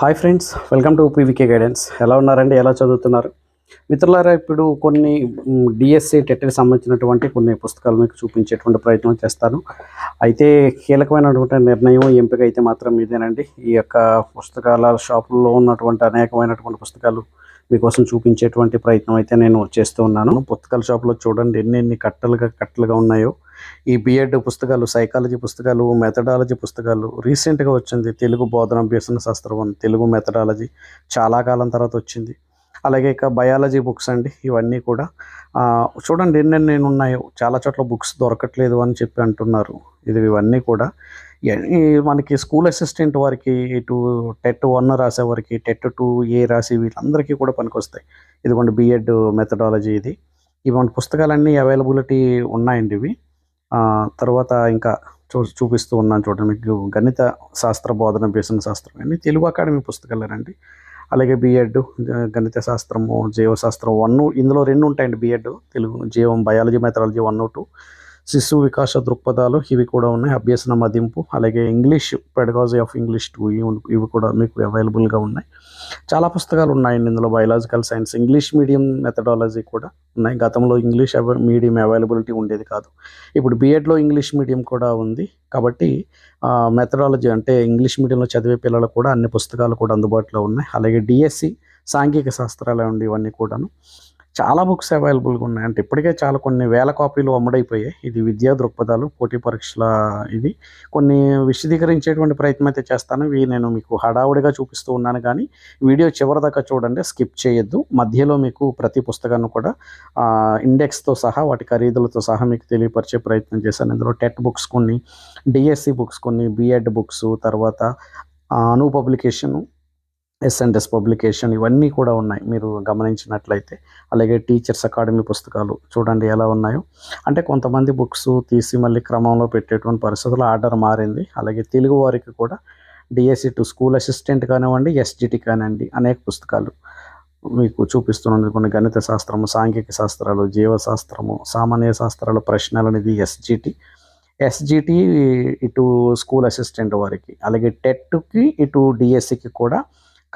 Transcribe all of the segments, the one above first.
Hi friends welcome to PVK guidance. ఎలా ఉన్నారండి? ఎలా చదువుతున్నారు? మిత్రులారా ఇప్పుడు కొన్ని డిఎస్సి టెట్కి సంబంధించినటువంటి కొన్ని పుస్తకాలు మీకు చూపించేటువంటి ప్రయత్నం చేస్తాను. అయితే కీలకమైనటువంటి నిర్ణయం ఎంపిక అయితే మాత్రం ఇదేనండి. ఈ యొక్క పుస్తకాల షాపుల్లో ఉన్నటువంటి అనేకమైనటువంటి పుస్తకాలు మీకోసం చూపించేటువంటి ప్రయత్నం అయితే నేను చేస్తూ ఉన్నాను. పుస్తకాల షాపులో చూడండి ఎన్ని ఎన్ని కట్టలుగా కట్టలుగా ఉన్నాయో. ఈ బిఎడ్ పుస్తకాలు సైకాలజీ పుస్తకాలు మెథడాలజీ పుస్తకాలు రీసెంట్గా వచ్చింది. తెలుగు బోధన అభ్యసన శాస్త్రం అని తెలుగు మెథడాలజీ చాలా కాలం తర్వాత వచ్చింది. అలాగే ఇక బయాలజీ బుక్స్ అండి. ఇవన్నీ కూడా చూడండి ఎన్నెన్ని ఉన్నాయో. చాలా చోట్ల బుక్స్ దొరకట్లేదు అని చెప్పి అంటున్నారు. ఇది ఇవన్నీ కూడా మనకి స్కూల్ అసిస్టెంట్ వారికి ఇటు టెట్ వన్ రాసేవారికి టెట్ టూ ఏ రాసి వీళ్ళందరికీ కూడా పనికొస్తాయి. ఇదిగోండి బిఎడ్ మెథడాలజీ ఇది. ఇటువంటి పుస్తకాలన్నీ అవైలబిలిటీ ఉన్నాయండి ఇవి. తర్వాత ఇంకా చూ చూపిస్తూ ఉన్నాను చూడండి మీకు గణిత శాస్త్ర బోధన అభ్యసన శాస్త్రం అన్ని తెలుగు అకాడమీ పుస్తకాలేనండి అలాగే బిఎడ్ గణిత శాస్త్రము జీవశాస్త్రం వన్ ఇందులో రెండు ఉంటాయండి బిఎడ్ తెలుగు జీవం బయాలజీ మెథడాలజీ వన్ టూ శిశు వికాస దృక్పథాలు ఇవి కూడా ఉన్నాయి. అభ్యసన మదింపు అలాగే English pedagogy of English two ఇవి కూడా మీకు అవైలబుల్గా ఉన్నాయి. చాలా పుస్తకాలు ఉన్నాయండి ఇందులో. Biological science English medium methodology కూడా ఉన్నాయి. గతంలో ఇంగ్లీష్ మీడియం అవైలబిలిటీ ఉండేది కాదు. ఇప్పుడు బీఎడ్లో ఇంగ్లీష్ మీడియం కూడా ఉంది. కాబట్టి మెథడాలజీ అంటే ఇంగ్లీష్ మీడియంలో చదివే పిల్లలు కూడా అన్ని పుస్తకాలు కూడా అందుబాటులో ఉన్నాయి. అలాగే డిఎస్సి సాంఘిక శాస్త్రాలు ఉండి ఇవన్నీ కూడాను. చాలా బుక్స్ అవైలబుల్గా ఉన్నాయి. అంటే ఇప్పటికే చాలా కొన్ని వేల కాపీలు అమ్ముడైపోయాయి. ఇది విద్యా దృక్పథాలు పోటీ పరీక్షల ఇది. కొన్ని విశదీకరించేటువంటి ప్రయత్నం అయితే చేస్తాను. ఇవి నేను మీకు హడావుడిగా చూపిస్తూ ఉన్నాను కానీ వీడియో చివరి దాకా చూడండి స్కిప్ చేయొద్దు. మధ్యలో మీకు ప్రతి పుస్తకాన్ని కూడా ఇండెక్స్తో సహా వాటి ఖరీదులతో సహా మీకు తెలియపరిచే ప్రయత్నం చేశాను. ఇందులో టెట్ బుక్స్ కొన్ని డిఎస్సి బుక్స్ కొన్ని బిఎడ్ బుక్స్ తర్వాత అను పబ్లికేషను ఎస్ఎన్ఎస్ పబ్లికేషన్ ఇవన్నీ కూడా ఉన్నాయి. మీరు గమనించినట్లయితే. అలాగే టీచర్స్ అకాడమీ పుస్తకాలు చూడండి ఎలా ఉన్నాయో. అంటే కొంతమంది బుక్స్ తీసి మళ్ళీ క్రమంలో పెట్టేటువంటి పరిస్థితుల్లో ఆర్డర్ మారింది. అలాగే తెలుగు వారికి కూడా డిఎస్సి టు స్కూల్ అసిస్టెంట్ కానివ్వండి ఎస్జిటి కానివ్వండి అనేక పుస్తకాలు మీకు చూపిస్తున్నాను కొన్ని గణిత శాస్త్రము సాంఘిక శాస్త్రాలు జీవశాస్త్రము సామాన్య శాస్త్రాలు ప్రశ్నలు అనేది ఎస్జిటి ఎస్జిటి ఇటు స్కూల్ అసిస్టెంట్ వారికి అలాగే టెట్కి ఇటు డిఎస్సికి కూడా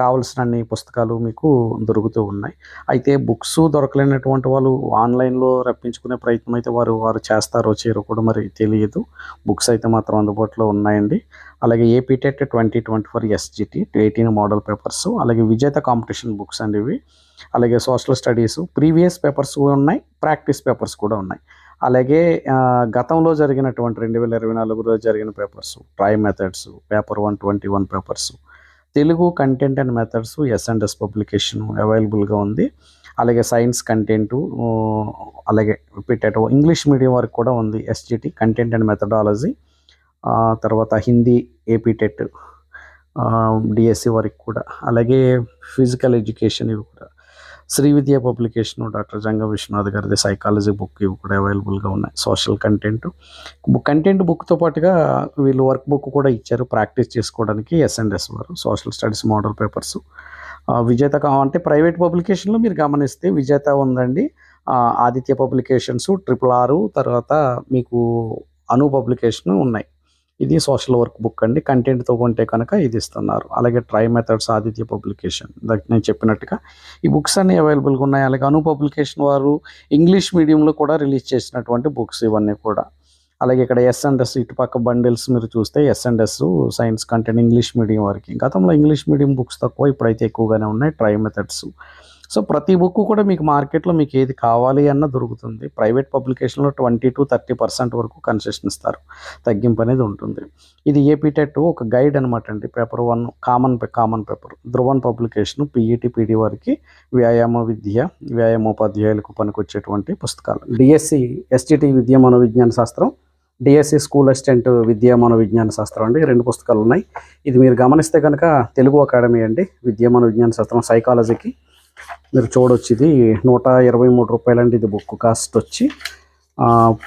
కావలసినన్ని పుస్తకాలు మీకు దొరుకుతూ ఉన్నాయి. అయితే బుక్స్ దొరకలేనటువంటి వాళ్ళు ఆన్లైన్లో రప్పించుకునే ప్రయత్నం అయితే వారు వారు చేస్తారో చేయరో కూడా మరి తెలియదు. బుక్స్ అయితే మాత్రం అందుబాటులో ఉన్నాయండి. అలాగే AP TET twenty twenty four SGT eighteen model papers అలాగే విజేత కాంపిటీషన్ బుక్స్ అండి ఇవి. అలాగే సోషల్ స్టడీస్ ప్రీవియస్ పేపర్స్ ఉన్నాయి ప్రాక్టీస్ పేపర్స్ కూడా ఉన్నాయి. అలాగే గతంలో జరిగినటువంటి రెండు వేల ఇరవై నాలుగులో జరిగిన papers tri methods paper one twenty one papers Telugu content and methods S and S publication అవైలబుల్గా ఉంది. అలాగే సైన్స్ కంటెంటు అలాగే పెట్టేట ఇంగ్లీష్ మీడియం వరకు కూడా ఉంది ఎస్జిటి కంటెంట్ అండ్ మెథడాలజీ తర్వాత హిందీ ఏపీటెట్ డిఎస్సి వరకు కూడా. అలాగే ఫిజికల్ ఎడ్యుకేషన్ ఇవి కూడా. శ్రీ విద్య పబ్లికేషన్ డాక్టర్ జంగ విశ్వనాథ్ గారిది సైకాలజీ బుక్ ఇవి కూడా అవైలబుల్గా ఉన్నాయి. సోషల్ కంటెంట్ కంటెంట్ బుక్తో పాటుగా వీళ్ళు వర్క్ బుక్ కూడా ఇచ్చారు. ప్రాక్టీస్ చేసుకోవడానికి ఎస్ఎండ్ఎస్ వారు. సోషల్ స్టడీస్ మోడల్ పేపర్స్ విజేత అంటే ప్రైవేట్ పబ్లికేషన్లో మీరు గమనిస్తే విజేత ఉందండి. ఆదిత్య పబ్లికేషన్స్ ట్రిపుల్ ఆరు తర్వాత మీకు అను పబ్లికేషన్ ఉన్నాయి. ఇది సోషల్ వర్క్ బుక్ అండి. కంటెంట్తో కొంటే కనుక ఇది ఇస్తున్నారు. అలాగే ట్రై మెథడ్స్ ఆదిత్య పబ్లికేషన్. దానికి నేను చెప్పినట్టుగా ఈ బుక్స్ అన్నీ అవైలబుల్గా ఉన్నాయి? అలాగే అను పబ్లికేషన్ వారు ఇంగ్లీష్ మీడియంలో కూడా రిలీజ్ చేసినటువంటి బుక్స్ ఇవన్నీ కూడా. అలాగే ఇక్కడ ఎస్ అండ్ ఎస్ ఇటుపక్క బండిల్స్ మీరు చూస్తే S and S science content English medium వారికి. గతంలో ఇంగ్లీష్ మీడియం బుక్స్ తక్కువ ఇప్పుడైతే ఎక్కువగానే ఉన్నాయి. ట్రై మెథడ్స్ సో ప్రతి బుక్ కూడా మీకు మార్కెట్లో మీకు ఏది కావాలి అన్న దొరుకుతుంది. ప్రైవేట్ పబ్లికేషన్లో ట్వంటీ టు థర్టీ పర్సెంట్ వరకు కన్సెషన్ ఇస్తారు. తగ్గింపు అనేది ఉంటుంది. ఇది ఏపీటెట్ ఒక గైడ్ అనమాట అండి. Paper one common common paper. Dhruvan publication PET PD వారికి వ్యాయామ విద్య వ్యాయామోపాధ్యాయులకు పనికొచ్చేటువంటి పుస్తకాలు. డిఎస్సి ఎస్టిటి విద్య మనోవిజ్ఞాన శాస్త్రం డిఎస్సి స్కూల్ అసిస్టెంట్ విద్యా మనోవిజ్ఞాన శాస్త్రం అండి. రెండు పుస్తకాలు ఉన్నాయి. ఇది మీరు గమనిస్తే కనుక తెలుగు అకాడమీ అండి. విద్యా మనోవిజ్ఞాన శాస్త్రం సైకాలజీకి మీరు చూడొచ్చు ఇది నూట ఇరవై మూడు రూపాయలండి ఇది బుక్. కాస్ట్ వచ్చి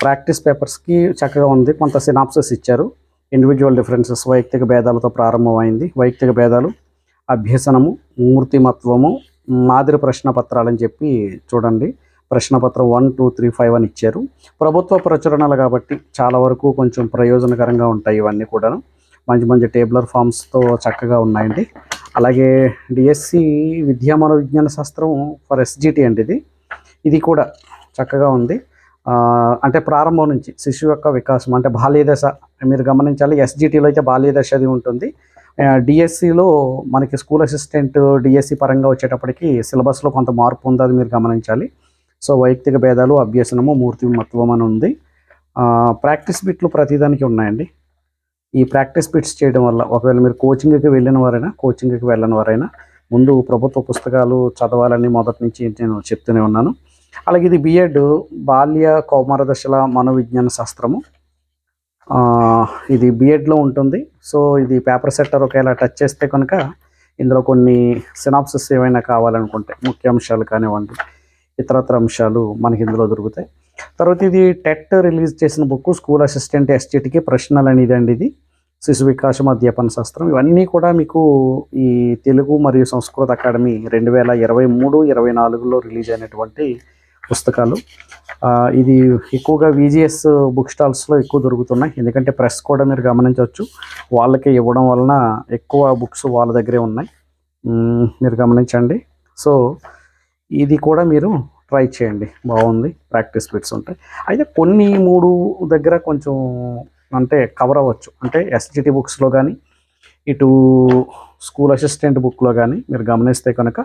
ప్రాక్టీస్ పేపర్స్కి చక్కగా ఉంది. కొంత సినాప్సెస్ ఇచ్చారు. ఇండివిజువల్ డిఫరెన్సెస్ వైయక్తిక భేదాలతో ప్రారంభమైంది. వైయక్తిక భేదాలు అభ్యసనము మూర్తిమత్వము మాదిరి ప్రశ్న పత్రాలని చెప్పి చూడండి. ప్రశ్నపత్రం వన్ టూ త్రీ ఫైవ్ అని ఇచ్చారు. ప్రభుత్వ ప్రచురణలు కాబట్టి చాలా వరకు కొంచెం ప్రయోజనకరంగా ఉంటాయి ఇవన్నీ కూడాను. మంచి మంచి టేబులర్ ఫామ్స్తో చక్కగా ఉన్నాయండి. అలాగే డిఎస్సి విద్యా మనోవిజ్ఞాన శాస్త్రం ఫర్ ఎస్జిటి అండి ఇది. ఇది కూడా చక్కగా ఉంది. అంటే ప్రారంభం నుంచి శిశువు యొక్క వికాసం అంటే బాల్య దశ. మీరు గమనించాలి ఎస్జిటిలో అయితే బాల్యదశ అది ఉంటుంది. డిఎస్సిలో మనకి స్కూల్ అసిస్టెంట్ డిఎస్సి పరంగా వచ్చేటప్పటికి సిలబస్లో కొంత మార్పు ఉంది అది మీరు గమనించాలి. సో వైయక్తిక భేదాలు అభ్యసనము మూర్తిమత్వం అని ఉంది. ప్రాక్టీస్ బిట్లు ప్రతిదానికి ఉన్నాయండి. ఈ ప్రాక్టీస్ బిట్స్ చేయడం వల్ల ఒకవేళ మీరు కోచింగ్కి వెళ్ళిన వారైనా కోచింగ్కి వెళ్ళని వారైనా ముందు ప్రభుత్వ పుస్తకాలు చదవాలని మొదటి నుంచి నేను చెప్తూనే ఉన్నాను. అలాగే ఇది బిఎడ్ బాల్య కౌమార దశల మనోవిజ్ఞాన శాస్త్రము. ఇది బిఎడ్లో ఉంటుంది. సో ఇది పేపర్ సెట్టర్ ఒకవేళ టచ్ చేస్తే కనుక ఇందులో కొన్ని సినాప్సిస్ ఏమైనా కావాలనుకుంటే ముఖ్య అంశాలు కానివ్వండి ఇతరత్ర అంశాలు మనకి ఇందులో దొరుకుతాయి. తర్వాత ఇది టెట్ రిలీజ్ చేసిన బుక్ స్కూల్ అసిస్టెంట్ ఎస్జిటికి ప్రశ్నలు అనేది అండి ఇది. శిశు వికాసం అధ్యాపన శాస్త్రం. ఇవన్నీ కూడా మీకు ఈ తెలుగు మరియు సంస్కృత అకాడమీ రెండు వేల ఇరవై మూడు ఇరవై నాలుగులో రిలీజ్ అయినటువంటి పుస్తకాలు. ఇది ఎక్కువగా విజిఎస్ బుక్ స్టాల్స్లో ఎక్కువ దొరుకుతున్నాయి. ఎందుకంటే ప్రెస్ కూడా మీరు గమనించవచ్చు. వాళ్ళకి ఇవ్వడం వలన ఎక్కువ బుక్స్ వాళ్ళ దగ్గరే ఉన్నాయి. మీరు గమనించండి. సో ఇది కూడా మీరు ట్రై చేయండి. బాగుంది. ప్రాక్టీస్ బిట్స్ ఉంటాయి. అయితే కొన్ని మూడు దగ్గర కొంచెం అంటే కవర్ అవ్వచ్చు. అంటే ఎస్జిటి బుక్స్లో కానీ ఇటు స్కూల్ అసిస్టెంట్ బుక్లో కానీ మీరు గమనిస్తే కనుక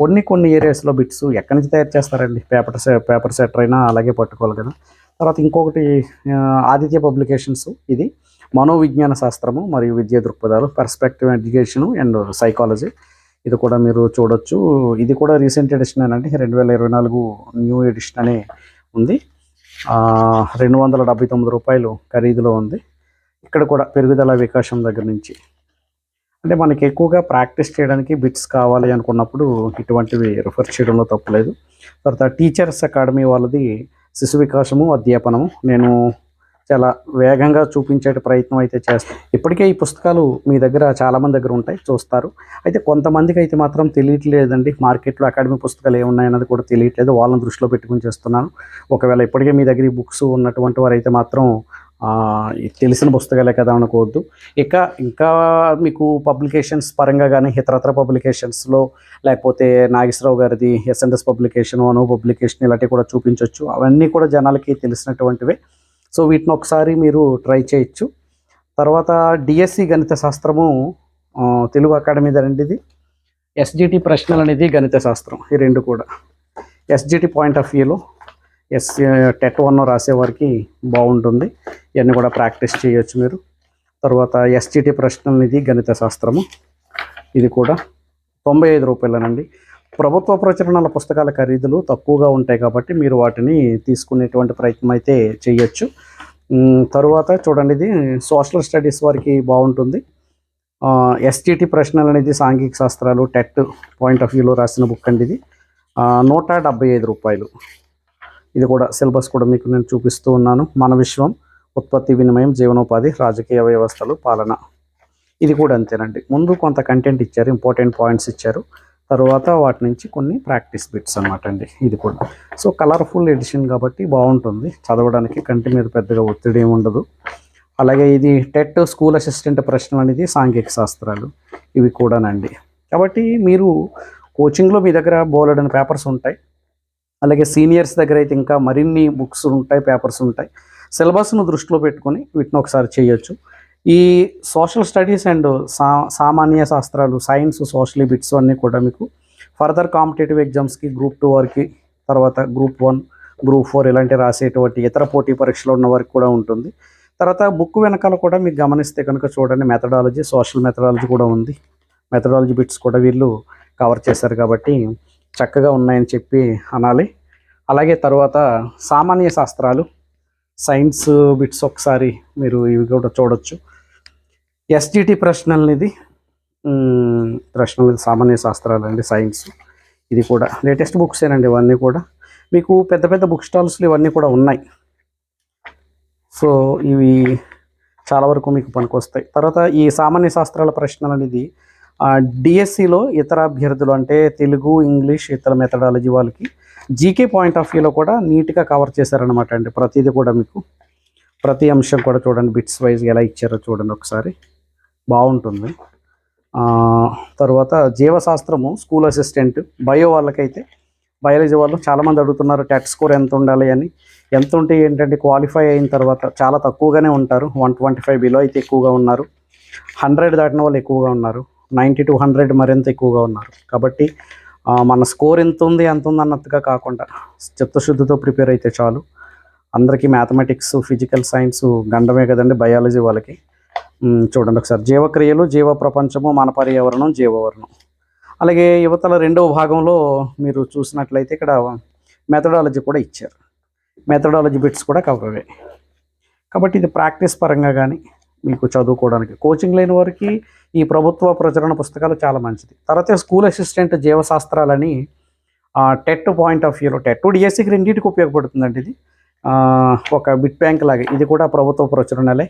కొన్ని కొన్ని ఏరియాస్లో బిట్స్ ఎక్కడి నుంచి తయారు చేస్తారండి? పేపర్ పేపర్ సెటర్ అయినా అలాగే పట్టుకోవాలి కదా. తర్వాత ఇంకొకటి ఆదిత్య పబ్లికేషన్స్ ఇది మనోవిజ్ఞాన శాస్త్రము మరియు విద్యా దృక్పథాలు పర్స్పెక్టివ్ ఎడ్యుకేషన్ అండ్ సైకాలజీ ఇది కూడా మీరు చూడొచ్చు. ఇది కూడా రీసెంట్ ఎడిషన్ అంటే రెండు వేల ఇరవై నాలుగు న్యూ ఎడిషన్ అనే ఉంది. రెండు వందల డెబ్బై తొమ్మిది రూపాయలు ఖరీదులో ఉంది. ఇక్కడ కూడా పెరుగుదల వికాసం దగ్గర నుంచి. అంటే మనకి ఎక్కువగా ప్రాక్టీస్ చేయడానికి బిట్స్ కావాలి అనుకున్నప్పుడు ఇటువంటివి రిఫర్ చేయడంలో తప్పలేదు. తర్వాత టీచర్స్ అకాడమీ వాళ్ళది శిశు వికాసము అధ్యాపనము. నేను చాలా వేగంగా చూపించే ప్రయత్నం అయితే చేస్తాం. ఇప్పటికే ఈ పుస్తకాలు మీ దగ్గర చాలామంది దగ్గర ఉంటాయి చూస్తారు. అయితే కొంతమందికి అయితే మాత్రం తెలియట్లేదండి. మార్కెట్లో అకాడమీ పుస్తకాలు ఏమున్నాయన్నది కూడా తెలియట్లేదు. వాళ్ళని దృష్టిలో పెట్టుకుని చేస్తున్నాను. ఒకవేళ ఇప్పటికే మీ దగ్గర ఈ బుక్స్ ఉన్నటువంటి వారు అయితే మాత్రం తెలిసిన పుస్తకాలే కదా అనుకోవద్దు. ఇక ఇంకా మీకు పబ్లికేషన్స్ పరంగా కానీ ఇతరత్ర పబ్లికేషన్స్లో లేకపోతే నాగేశ్వరరావు గారిది ఎస్ఎన్ఎస్ పబ్లికేషన్ అను పబ్లికేషన్ ఇలాంటివి కూడా చూపించవచ్చు అవన్నీ కూడా జనాలకి తెలిసినటువంటివే. సో వీటిని ఒకసారి మీరు ట్రై చేయొచ్చు. తర్వాత డిఎస్సి గణిత శాస్త్రము తెలుగు అకాడమీ దండిది ఎస్జిటి ప్రశ్నలు అనేది గణిత శాస్త్రం ఈ రెండు కూడా. ఎస్జిటి పాయింట్ ఆఫ్ వ్యూలో ఎస్ టెట్ వన్ రాసేవారికి బాగుంటుంది. ఇవన్నీ కూడా ప్రాక్టీస్ చేయొచ్చు మీరు. తర్వాత ఎస్జిటి ప్రశ్నలు అనేది గణిత శాస్త్రము ఇది కూడా తొంభై ఐదు రూపాయలనండి. ప్రభుత్వ ప్రచురణల పుస్తకాల ఖరీదులు తక్కువగా ఉంటాయి కాబట్టి మీరు వాటిని తీసుకునేటువంటి ప్రయత్నం అయితే చేయొచ్చు. తరువాత చూడండి ఇది సోషల్ స్టడీస్ వారికి బాగుంటుంది. ఎస్టిటి ప్రశ్నలు అనేది సాంఘిక శాస్త్రాలు టెట్ పాయింట్ ఆఫ్ వ్యూలో రాసిన బుక్ అండి ఇది. నూట డెబ్బై ఐదు రూపాయలు. ఇది కూడా సిలబస్ కూడా మీకు నేను చూపిస్తూ ఉన్నాను. మన విశ్వం ఉత్పత్తి వినిమయం జీవనోపాధి రాజకీయ వ్యవస్థలు పాలన. ఇది కూడా అంతేనండి. ముందు కొంత కంటెంట్ ఇచ్చారు ఇంపార్టెంట్ పాయింట్స్ ఇచ్చారు. తర్వాత వాటి నుంచి కొన్ని ప్రాక్టీస్ బిట్స్ అనమాట అండి. ఇది కూడా. సో కలర్ఫుల్ ఎడిషన్ కాబట్టి బాగుంటుంది. చదవడానికి కంటి మీద పెద్దగా ఒత్తిడి ఏమి ఉండదు. అలాగే ఇది టెట్ స్కూల్ అసిస్టెంట్ ప్రశ్న అనేది సాంఘిక శాస్త్రాలు. ఇవి కూడానండి. కాబట్టి మీరు కోచింగ్లో మీ దగ్గర బోలెడని పేపర్స్ ఉంటాయి. అలాగే సీనియర్స్ దగ్గర అయితే ఇంకా మరిన్ని బుక్స్ ఉంటాయి పేపర్స్ ఉంటాయి. సిలబస్ను దృష్టిలో పెట్టుకొని వీటిని ఒకసారి చేయొచ్చు. ఈ సోషల్ స్టడీస్ అండ్ సా సామాన్య శాస్త్రాలు సైన్స్ సోషల్ బిట్స్ అన్నీ కూడా మీకు ఫర్దర్ కాంపిటేటివ్ ఎగ్జామ్స్కి గ్రూప్ టూ వారికి తర్వాత గ్రూప్ వన్ గ్రూప్ ఫోర్ ఇలాంటి రాసేటువంటి ఇతర పోటీ పరీక్షలు ఉన్న వారికి కూడా ఉంటుంది. తర్వాత బుక్ వెనకాల కూడా మీకు గమనిస్తే కనుక చూడండి మెథడాలజీ సోషల్ మెథడాలజీ కూడా ఉంది. మెథడాలజీ బిట్స్ కూడా వీళ్ళు కవర్ చేశారు కాబట్టి చక్కగా ఉన్నాయని చెప్పి అనాలి. అలాగే తర్వాత సామాన్య శాస్త్రాలు సైన్స్ బిట్స్ ఒకసారి మీరు ఇవి కూడా చూడొచ్చు. ఎస్జిటి ప్రశ్నలు ఇది ప్రశ్నలు సామాన్య శాస్త్రాలు అండి సైన్స్. ఇది కూడా లేటెస్ట్ బుక్స్ ఏనండి ఇవన్నీ కూడా. మీకు పెద్ద పెద్ద బుక్ స్టాల్స్లు ఇవన్నీ కూడా ఉన్నాయి. సో ఇవి చాలా వరకు మీకు పనికొస్తాయి. తర్వాత ఈ సామాన్య శాస్త్రాల ప్రశ్నలు అనేది డిఎస్సిలో ఇతర అభ్యర్థులు అంటే తెలుగు ఇంగ్లీష్ ఇతర మెథడాలజీ వాళ్ళకి జీకే పాయింట్ ఆఫ్ వ్యూలో కూడా నీట్గా కవర్ చేశారనమాట అండి ప్రతిదీ కూడా మీకు. ప్రతి అంశం కూడా చూడండి బిట్స్ వైజ్ ఎలా ఇచ్చారో చూడండి ఒకసారి. బాగుంటుంది. తర్వాత జీవశాస్త్రము స్కూల్ అసిస్టెంట్ బయో వాళ్ళకైతే బయాలజీ వాళ్ళు చాలామంది అడుగుతున్నారు టెట్ స్కోర్ ఎంత ఉండాలి? అని. ఎంత ఉంటే ఏంటంటే క్వాలిఫై అయిన తర్వాత చాలా తక్కువగానే ఉంటారు. వన్ ట్వంటీ ఫైవ్ బిలో అయితే ఎక్కువగా ఉన్నారు. హండ్రెడ్ దాటిన వాళ్ళు ఎక్కువగా ఉన్నారు. నైంటీ టు హండ్రెడ్ మరింత ఎక్కువగా ఉన్నారు. కాబట్టి మన స్కోర్ ఎంత ఉంది ఎంత ఉంది అన్నట్టుగా కాకుండా చిత్తశుద్ధితో ప్రిపేర్ అయితే చాలు. అందరికీ మ్యాథమెటిక్స్ ఫిజికల్ సైన్స్ గండమే కదండి బయాలజీ వాళ్ళకి. చూడండి ఒకసారి. జీవక్రియలు జీవ ప్రపంచము మన పర్యావరణం జీవవర్ణం. అలాగే యువతల రెండవ భాగంలో మీరు చూసినట్లయితే ఇక్కడ మెథడాలజీ కూడా ఇచ్చారు. మెథడాలజీ బిట్స్ కూడా కవర్ అయ్యాయి కాబట్టి ఇది ప్రాక్టీస్ పరంగా కానీ మీకు చదువుకోవడానికి కోచింగ్ లేని వారికి ఈ ప్రభుత్వ ప్రచురణ పుస్తకాలు చాలా మంచిది. తర్వాత స్కూల్ అసిస్టెంట్ జీవశాస్త్రాలని టెట్ పాయింట్ ఆఫ్ వ్యూలో టెట్ డిఎస్సికి రెండింటికి ఉపయోగపడుతుందండి ఇది. ఒక బిట్ బ్యాంక్ లాగా. ఇది కూడా ప్రభుత్వ ప్రచురణలే.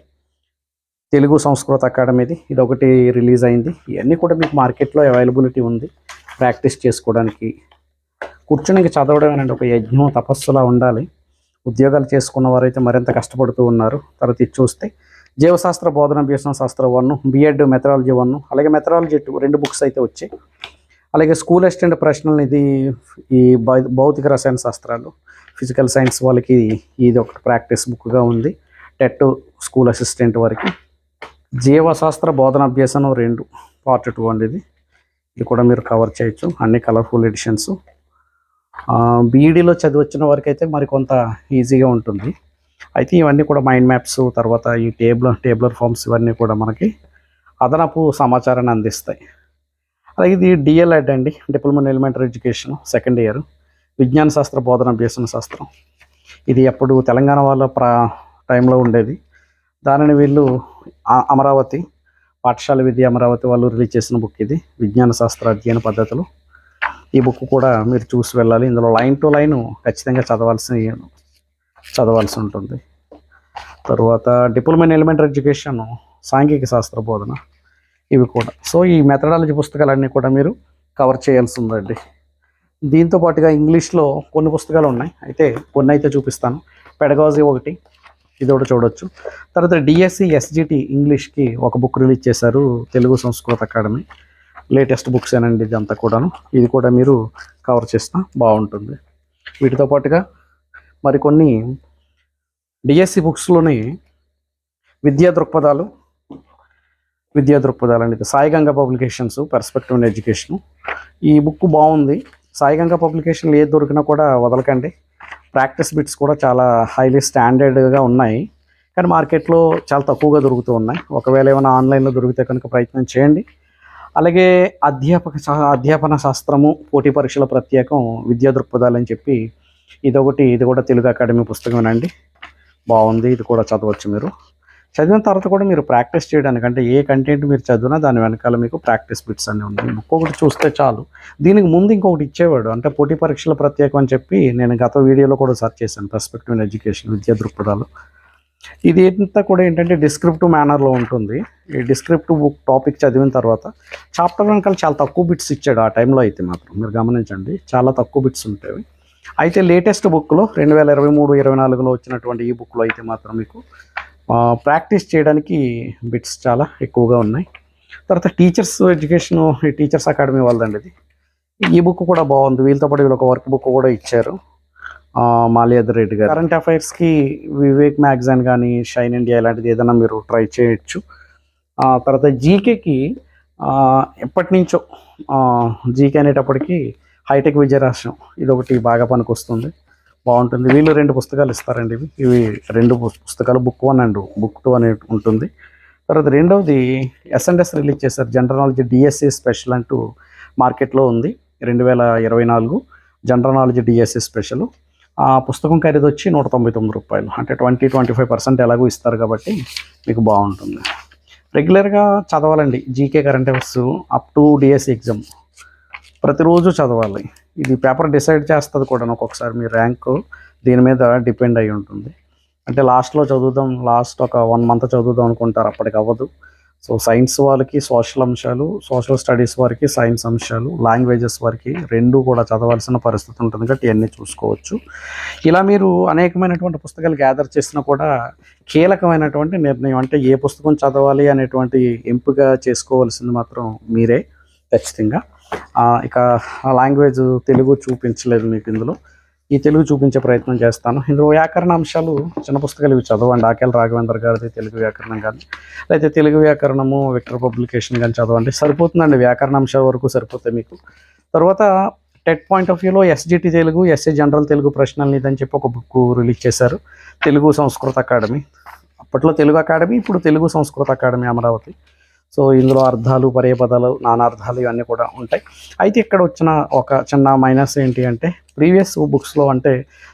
తెలుగు సంస్కృత అకాడమీది ఇది ఒకటి రిలీజ్ అయింది. ఇవన్నీ కూడా మీకు మార్కెట్లో అవైలబిలిటీ ఉంది. ప్రాక్టీస్ చేసుకోవడానికి కూర్చుని చదవడం అనేది ఒక యజ్ఞం తపస్సులా ఉండాలి. ఉద్యోగాలు చేసుకున్న వారైతే మరింత కష్టపడుతూ ఉన్నారు. తర్వాత ఇది చూస్తే జీవశాస్త్ర బోధన భీషణ శాస్త్ర వన్ బిఎడ్ మెథడాలజీ వన్ అలాగే మెథడాలజీ టూ రెండు బుక్స్ అయితే వచ్చాయి. అలాగే స్కూల్ అసిస్టెంట్ ప్రశ్నలు ఇది ఈ భౌతిక రసాయన శాస్త్రాలు ఫిజికల్ సైన్స్ వాళ్ళకి ఇది ఒకటి ప్రాక్టీస్ బుక్గా ఉంది. టెట్ స్కూల్ అసిస్టెంట్ వారికి జీవశాస్త్ర బోధన అభ్యాసం రెండు పార్ట్ టూ అండి ఇది. ఇది కూడా మీరు కవర్ చేయొచ్చు. అన్ని కలర్ఫుల్ ఎడిషన్స్ బీఈడీలో చదివచ్చిన వారికి అయితే మరి కొంత ఈజీగా ఉంటుంది. అయితే ఇవన్నీ కూడా మైండ్ మ్యాప్స్ తర్వాత ఈ టేబుల్ టేబులర్ ఫార్మ్స్ ఇవన్నీ కూడా మనకి అదనపు సమాచారాన్ని అందిస్తాయి. అలాగే ఇది డిఎల్ఎడ్ అండి. Diploma in elementary education second year విజ్ఞాన శాస్త్ర బోధన అభ్యసన శాస్త్రం. ఇది అప్పుడు తెలంగాణ వాళ్ళ ప్రా టైంలో ఉండేది. దానిని వీళ్ళు అమరావతి పాఠశాల విద్య అమరావతి వాళ్ళు రిలీజ్ చేసిన బుక్ ఇది. విజ్ఞాన శాస్త్ర అధ్యయన పద్ధతులు. ఈ బుక్ కూడా మీరు చూసి వెళ్ళాలి. ఇందులో లైన్ టు లైన్ ఖచ్చితంగా చదవాల్సి చదవాల్సి ఉంటుంది. తర్వాత డిప్లొమా ఇన్ ఎలిమెంటరీ ఎడ్యుకేషన్ సాంఘిక శాస్త్ర బోధన ఇవి కూడా. సో ఈ మెథడాలజీ పుస్తకాలన్నీ కూడా మీరు కవర్ చేయాల్సి ఉందండి. దీంతో పాటుగా ఇంగ్లీష్లో కొన్ని పుస్తకాలు ఉన్నాయి. అయితే కొన్ని అయితే చూపిస్తాను. పెడగాజీ ఒకటి ఇది ఒకటి చూడొచ్చు. తర్వాత డిఎస్సి ఎస్జిటి ఇంగ్లీష్కి ఒక బుక్ రిలీజ్ చేశారు తెలుగు సంస్కృత అకాడమీ. లేటెస్ట్ బుక్స్ ఏనండి ఇదంతా కూడాను. ఇది కూడా మీరు కవర్ చేసినా బాగుంటుంది. వీటితో పాటుగా మరికొన్ని డిఎస్సి బుక్స్లోని విద్యా దృక్పథాలు విద్యా దృక్పథాలు అనేది Saiganga publications perspective and education. ఈ బుక్ బాగుంది. సాయిగంగా పబ్లికేషన్లు ఏది దొరికినా కూడా వదలకండి. ప్రాక్టీస్ బిట్స్ కూడా చాలా హైలీ స్టాండర్డ్గా ఉన్నాయి. కానీ మార్కెట్లో చాలా తక్కువగా దొరుకుతూ ఉన్నాయి. ఒకవేళ ఏమైనా ఆన్లైన్లో దొరికితే కనుక ప్రయత్నం చేయండి. అలాగే అధ్యాపక అధ్యాపన శాస్త్రము పోటీ పరీక్షల ప్రత్యేకం విద్యా దృక్పథాలు అని చెప్పి ఇదొకటి ఇది కూడా తెలుగు అకాడమీ పుస్తకమేనండి. బాగుంది ఇది కూడా చదవచ్చు మీరు. చదివిన తర్వాత కూడా మీరు ప్రాక్టీస్ చేయడానికి అంటే ఏ కంటెంట్ మీరు చదివినా దాని వెనకాల మీకు ప్రాక్టీస్ బిట్స్ అన్నీ ఉంటాయి. బుక్ ఒకటి చూస్తే చాలు. దీనికి ముందు ఇంకొకటి ఇచ్చేవాడు. అంటే పోటీ పరీక్షల ప్రత్యేకం అని చెప్పి నేను గత వీడియోలో కూడా సెర్చ్ చేశాను. పర్స్పెక్టివ్ ఇన్ ఎడ్యుకేషన్ విద్యా దృక్పథాలు. ఇది అంతా కూడా ఏంటంటే డిస్క్రిప్టివ్ మేనర్లో ఉంటుంది. ఈ డిస్క్రిప్టివ్ బుక్ టాపిక్ చదివిన తర్వాత చాప్టర్ వెనకాల చాలా తక్కువ బిట్స్ ఇచ్చాడు. ఆ టైంలో అయితే మాత్రం మీరు గమనించండి. చాలా తక్కువ బిట్స్ ఉంటాయి. అయితే లేటెస్ట్ బుక్లో రెండు వేల ఇరవై మూడు ఇరవై నాలుగులో వచ్చినటువంటి ఈ బుక్లో అయితే మాత్రం మీకు ప్రాక్టీస్ చేయడానికి బిట్స్ చాలా ఎక్కువగా ఉన్నాయి. తర్వాత టీచర్స్ ఎడ్యుకేషన్ టీచర్స్ అకాడమీ వాళ్ళదండి ఇది. ఈ బుక్ కూడా బాగుంది. వీళ్ళతో పాటు వీళ్ళు ఒక వర్క్ బుక్ కూడా ఇచ్చారు. ఆ, రెడ్డి గారు. కరెంట్ అఫైర్స్కి వివేక్ మ్యాగజైన్ కానీ షైన్ ఇండియా ఇలాంటిది ఏదైనా మీరు ట్రై చేయొచ్చు. తర్వాత జీకేకి ఎప్పటి నుంచో జీకే అనేటప్పటికి హైటెక్ విజయరాష్ట్రం ఇది ఒకటి బాగా పనికొస్తుంది. బాగుంటుంది. వీళ్ళు రెండు పుస్తకాలు ఇస్తారండి ఇవి. ఇవి రెండు పుస్తకాలు book one and book two అనే ఉంటుంది. తర్వాత రెండవది ఎస్ఎన్ఎస్ రిలీజ్ చేశారు. జనరల్ నాలెడ్జ్ డిఎస్సి స్పెషల్ అంటూ మార్కెట్లో ఉంది. రెండు వేల ఇరవై నాలుగు జనరల్ నాలెడ్జ్ డిఎస్సి స్పెషల్. ఆ పుస్తకం ఖరీదు వచ్చి నూట తొంభై తొమ్మిది రూపాయలు. అంటే ట్వంటీ ట్వంటీ ఫైవ్ పర్సెంట్ ఎలాగో ఇస్తారు కాబట్టి మీకు బాగుంటుంది. రెగ్యులర్గా చదవాలండి. GK current affairs up to DSC exam ప్రతిరోజు చదవాలి. ఇది పేపర్ డిసైడ్ చేస్తుంది కూడా ఒక్కొక్కసారి మీ ర్యాంకు దీని మీద డిపెండ్ అయి ఉంటుంది. అంటే లాస్ట్లో చదువుదాం లాస్ట్ ఒక వన్ మంత్ చదువుదాం అనుకుంటారు అప్పటికి అవ్వదు. సో సైన్స్ వాళ్ళకి సోషల్ అంశాలు సోషల్ స్టడీస్ వారికి సైన్స్ అంశాలు లాంగ్వేజెస్ వారికి రెండు కూడా చదవాల్సిన పరిస్థితి ఉంటుంది కాబట్టి ఇవన్నీ చూసుకోవచ్చు. ఇలా మీరు అనేకమైనటువంటి పుస్తకాలు గ్యాదర్ చేసినా కూడా కీలకమైనటువంటి నిర్ణయం అంటే ఏ పుస్తకం చదవాలి అనేటువంటి ఎంపిక చేసుకోవాల్సింది మాత్రం మీరే ఖచ్చితంగా. ఇక లాంగ్వేజ్ తెలుగు చూపించలేదు మీకు ఇందులో. ఈ తెలుగు చూపించే ప్రయత్నం చేస్తాను. ఇందులో వ్యాకరణ అంశాలు చిన్న పుస్తకాలు ఇవి చదవండి. ఆకేల రాఘవేంద్ర గారిది తెలుగు వ్యాకరణం కానీ అయితే తెలుగు వ్యాకరణము విక్టర్ పబ్లికేషన్ కానీ చదవండి. సరిపోతుందండి. వ్యాకరణ అంశాల వరకు సరిపోతాయి మీకు. తర్వాత టెట్ పాయింట్ ఆఫ్ వ్యూలో SGT Telugu SA general Telugu ప్రశ్నలు ఇదని చెప్పి ఒక బుక్ రిలీజ్ చేశారు. తెలుగు సంస్కృత అకాడమీ. అప్పట్లో తెలుగు అకాడమీ ఇప్పుడు తెలుగు సంస్కృత అకాడమీ అమరావతి. సో ఇందులో అర్థాలు పర్యపదాలు నానార్థాలు ఇవన్నీ కూడా ఉంటాయి. అయితే ఇక్కడ వచ్చిన ఒక చిన్న మైనస్ ఏంటి అంటే ప్రీవియస్ బుక్స్లో అంటే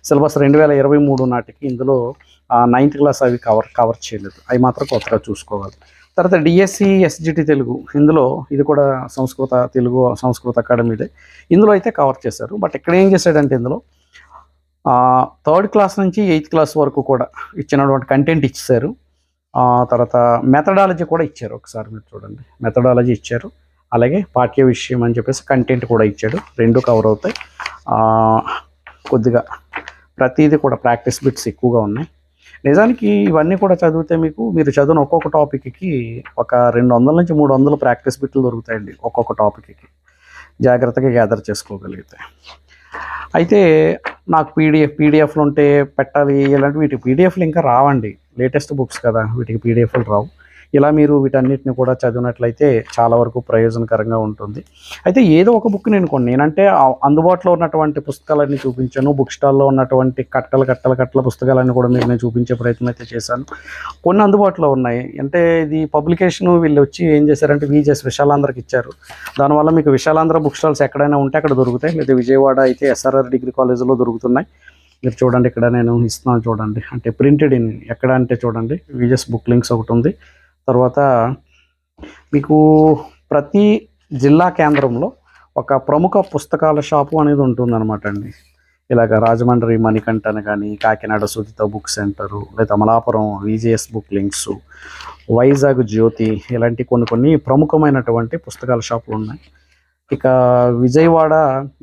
సిలబస్ రెండు వేల ఇరవై మూడు నాటికి ఇందులో నైన్త్ క్లాస్ అవి కవర్ కవర్ చేయలేదు. అవి మాత్రం కొత్తగా చూసుకోవాలి. తర్వాత డిఎస్సి ఎస్జిటి తెలుగు ఇందులో ఇది కూడా సంస్కృత తెలుగు సంస్కృత అకాడమీదే. ఇందులో అయితే కవర్ చేశారు. బట్ ఇక్కడ ఏం చేశాడంటే ఇందులో థర్డ్ క్లాస్ నుంచి ఎయిత్ క్లాస్ వరకు కూడా ఇచ్చినటువంటి కంటెంట్ ఇచ్చారు తర్వాత మెథడాలజీ కూడా ఇచ్చారు ఒకసారి మీరు చూడండి. మెథడాలజీ ఇచ్చారు. అలాగే పాఠ్య విషయం అని చెప్పేసి కంటెంట్ కూడా ఇచ్చాడు. రెండు కవర్ అవుతాయి. కొద్దిగా ప్రతిదీ కూడా ప్రాక్టీస్ బిట్స్ ఎక్కువగా ఉన్నాయి. నిజానికి ఇవన్నీ కూడా చదివితే మీకు మీరు చదివిన ఒక్కొక్క టాపిక్కి ఒక రెండు వందల నుంచి మూడు వందల ప్రాక్టీస్ బిట్లు దొరుకుతాయండి ఒక్కొక్క టాపిక్కి జాగ్రత్తగా గ్యాదర్ చేసుకోగలిగితే. అయితే నాకు పీడిఎఫ్ పీడిఎఫ్లు ఉంటే పెట్టాలి ఇలాంటి వీటికి పీడిఎఫ్లు ఇంకా రావండి. లేటెస్ట్ బుక్స్ కదా వీటికి పీడిఎఫ్లు రావు. ఇలా మీరు వీటన్నిటిని కూడా చదివినట్లయితే చాలా వరకు ప్రయోజనకరంగా ఉంటుంది. అయితే ఏదో ఒక బుక్ నేను కొన్ని. నేనంటే అందుబాటులో ఉన్నటువంటి పుస్తకాలన్నీ చూపించాను. బుక్ స్టాల్లో ఉన్నటువంటి కట్టలు కట్టలు కట్టల పుస్తకాలన్నీ కూడా మీకు నేను చూపించే ప్రయత్నం అయితే చేశాను. కొన్ని అందుబాటులో ఉన్నాయి. అంటే ఇది పబ్లికేషన్ వీళ్ళు వచ్చి ఏం చేశారంటే విజిఎస్ విశాలాంధ్రకి ఇచ్చారు. దానివల్ల మీకు విశాలాంధ్ర బుక్ స్టాల్స్ ఎక్కడైనా ఉంటే అక్కడ దొరుకుతాయి. లేదా విజయవాడ అయితే ఎస్ఆర్ఆర్ డిగ్రీ కాలేజీలో దొరుకుతున్నాయి. మీరు చూడండి ఇక్కడ నేను ఇస్తున్నాను చూడండి. అంటే ప్రింటెడ్ ఇన్ ఎక్కడ అంటే చూడండి విజస్ బుక్ లింక్స్ ఒకటి ఉంది. తర్వాత మీకు ప్రతి జిల్లా కేంద్రంలో ఒక ప్రముఖ పుస్తకాల షాపు అనేది ఉంటుందన్నమాట అండి. ఇలాగ రాజమండ్రి మణికంఠ అని కానీ కాకినాడ సుజిత బుక్ సెంటరు లేదా Amalapuram VJS book links Vizag Jyothi ఇలాంటి కొన్ని కొన్ని ప్రముఖమైనటువంటి పుస్తకాల షాపులు ఉన్నాయి. ఇక విజయవాడ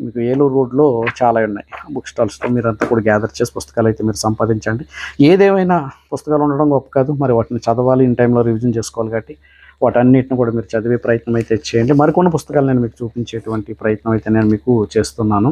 మీకు ఏలూరు రోడ్లో చాలా ఉన్నాయి. బుక్ స్టాల్స్తో మీరంతా కూడా గ్యాదర్ చేసి పుస్తకాలు అయితే మీరు సంపాదించండి. ఏదేమైనా పుస్తకాలు ఉండడం గొప్ప కాదు. మరి వాటిని చదవాలి ఇన్ టైంలో రివిజన్ చేసుకోవాలి కాబట్టి వాటన్నిటిని కూడా మీరు చదివే ప్రయత్నం అయితే చేయండి. మరికొన్ని పుస్తకాలు నేను మీకు చూపించేటువంటి ప్రయత్నం అయితే నేను మీకు చేస్తున్నాను.